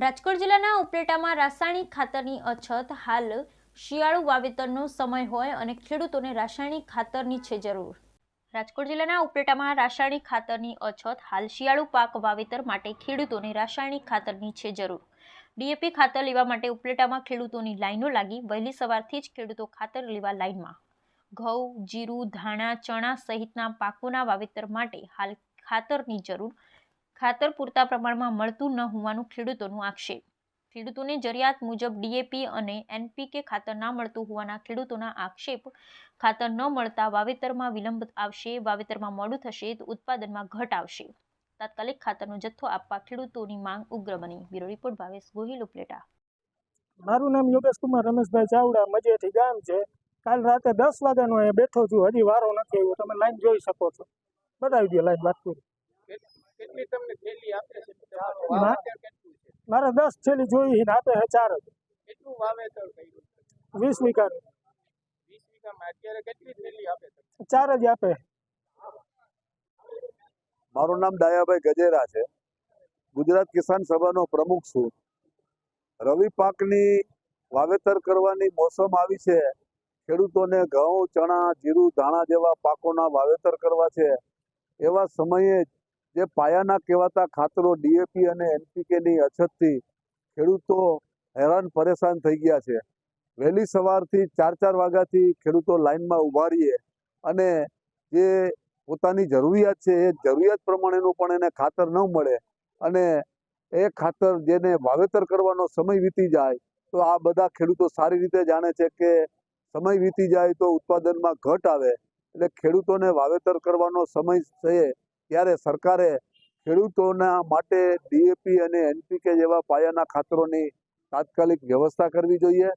રાજકોટ જિલ્લાના ઉપલેટામાં રાસાયણિક ખાતરની અછત હાલ શિયાળુ વાવેતરનો સમય હોય અને ખેડૂતોને રાસાયણિક ખાતરની છે જરૂર. રાજકોટ જિલ્લાના ઉપલેટામાં રાસાયણિક ખાતરની અછત હાલ શિયાળુ પાક વાવેતર માટે ખેડૂતોને રાસાયણિક ખાતરની છે જરૂર. ડીએપી ખાતર લેવા માટે ઉપલેટામાં ખેડૂતોની લાઈનો લાગી વહેલી સવારથી જ ખેડૂતો ખાતર લેવા લાઈનમાં. ઘઉં, જીરું, ધાણા, ચણા સહિતના પાકોના વાવેતર માટે હાલ ખાતરની જરૂર ખાતર પૂરતા પ્રમાણમાં મળતું ન હોવાનું ખેડૂતોનું આક્ષેપ. ખેડૂતોને જરૂરિયાત મુજબ ડીએપી અને એનપીકે ખાતર ના મળતું હોવાના ખેડૂતોના આક્ષેપ, ખાતર ન મળતા વાવેતરમાં વિલંબ આવશે, વાવેતરમાં મોડું થશે તો ઉત્પાદનમાં ઘટ આવશે. તાત્કાલિક ખાતરનો જથ્થો આપવા ખેડૂતોની માંગ ઉગ્ર બની. Bureau report, Bhavesh Gohil, Upleta. મારું નામ યોગેશ કુમાર રમેશભાઈ ચાવડા, મજેથી ગામ છે. કાલ રાતે દસ વાગ્યાનો અહીંયા બેઠો છું. હજી વારો નથી આવ્યો. તમે લાઈન જોઈ શકો છો. બતાવી દો લાઈન વાત પૂરી. કેટલી તમને થેલી આપે છે? વાવેતર કેટલું છે? મારે દસ થેલી જોઈ ને આપે છે ચાર કેટલું વાવેતર કર્યું છે? વીસ વીઘાનું. વીસ વીઘામાં અત્યારે કેટલી થેલી આપે છે? ચાર જ આપે. મારું નામ ડાયાભાઈ ગજેરા છે. ગુજરાત કિસાન સભાનો પ્રમુખ છું. રવિ પાકની વાવેતર કરવાની મોસમ આવી છે. ખેડૂતોને ઘઉં ચણા જીરું ધાણા જેવા પાકોના વાવેતર કરવા છે. એવા સમયે જે પાયાના કહેવાતા ખાતરો ડીએપી અને એનપીકેની અછતથી ખેડૂતો હેરાન પરેશાન થઈ ગયા છે. વહેલી સવારથી ચાર ચાર વાગ્યાથી ખેડૂતો લાઈનમાં ઊભા રહીએ અને જે પોતાની જરૂરિયાત છે એ જરૂરિયાત પ્રમાણેનું પણ એને ખાતર ન મળે અને એ ખાતર જેને વાવેતર કરવાનો સમય વીતી જાય તો આ બધા ખેડૂતો સારી રીતે જાણે છે કે સમય વીતી જાય તો ઉત્પાદનમાં ઘટ આવે. એટલે ખેડૂતોને વાવેતર કરવાનો સમય છે ત્યારે સરકારે ખેડૂતોના માટે ડીએપી અને એનપીકે જેવા પાયાના ખાતરોની તાત્કાલિક વ્યવસ્થા કરવી જોઈએ.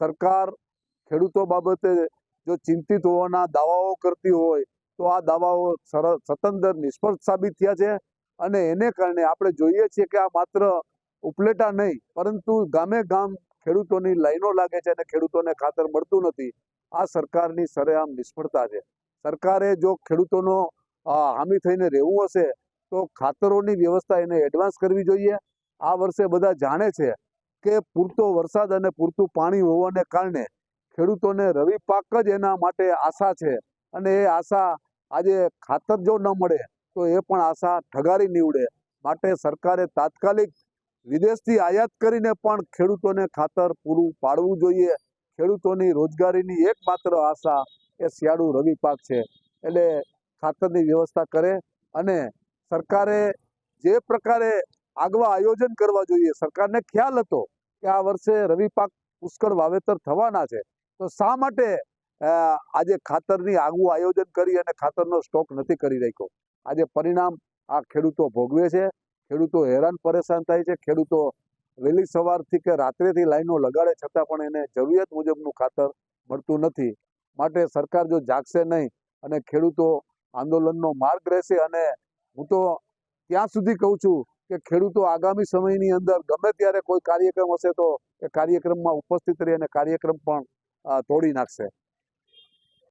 સરકાર ખેડૂતો બાબતે જો ચિંતિત હોવાના દાવાઓ કરતી હોય, તો આ દાવાઓ સર- નિષ્ફળ સાબિત થયા છે અને એને કારણે આપણે જોઈએ છીએ કે આ માત્ર ઉપલેટા નહીં, પરંતુ ગામે ગામ ખેડૂતોની લાઈનો લાગે છે અને ખેડૂતોને ખાતર મળતું નથી. આ સરકારની સરેઆમ નિષ્ફળતા છે. સરકારે જો ખેડૂતોનો હામી થઈને રહેવું હશે, તો ખાતરોની વ્યવસ્થા એને એડવાન્સ કરવી જોઈએ. આ વર્ષે બધા જાણે છે કે પૂરતો વરસાદ અને પૂરતું પાણી હોવાને કારણે ખેડૂતોને રવિ પાક જ એના માટે આશા છે અને એ આશા આજે ખાતર જો ન મળે, તો એ પણ આશા ઠગારી નીવડે. માટે સરકારે તાત્કાલિક વિદેશથી આયાત કરીને પણ ખેડૂતોને ખાતર પૂરું પાડવું જોઈએ. ખેડૂતોની રોજગારીની એકમાત્ર આશા એ શિયાળુ રવિ પાક છે. એટલે ખાતરની વ્યવસ્થા કરે અને સરકારે જે પ્રકારે આગવા આયોજન કરવા જોઈએ, સરકારને ખ્યાલ હતો કે આ વર્ષે રવિ પાક પુષ્કળ વાવેતર થવાના છે, તો શા માટે આજે ખાતરની આગવું આયોજન કરી અને ખાતરનો સ્ટોક નથી કરી રાખ્યો? આજે પરિણામ આ ખેડૂતો ભોગવે છે, ખેડૂતો હેરાન પરેશાન થાય છે, ખેડૂતો વહેલી સવારથી કે રાત્રેથી લાઈનો લગાડે છતાં પણ એને જરૂરિયાત મુજબનું ખાતર મળતું નથી. માટે સરકાર જો જાગશે નહીં અને ખેડૂતો આંદોલનનો માર્ગ રહેશે અને હું તો ત્યાં સુધી કહું છું કે ખેડૂતો આગામી સમયની અંદર ગમે ત્યારે કોઈ કાર્યક્રમ હશે તો એ કાર્યક્રમમાં ઉપસ્થિત રહી અને કાર્યક્રમ પણ તોડી નાખશે.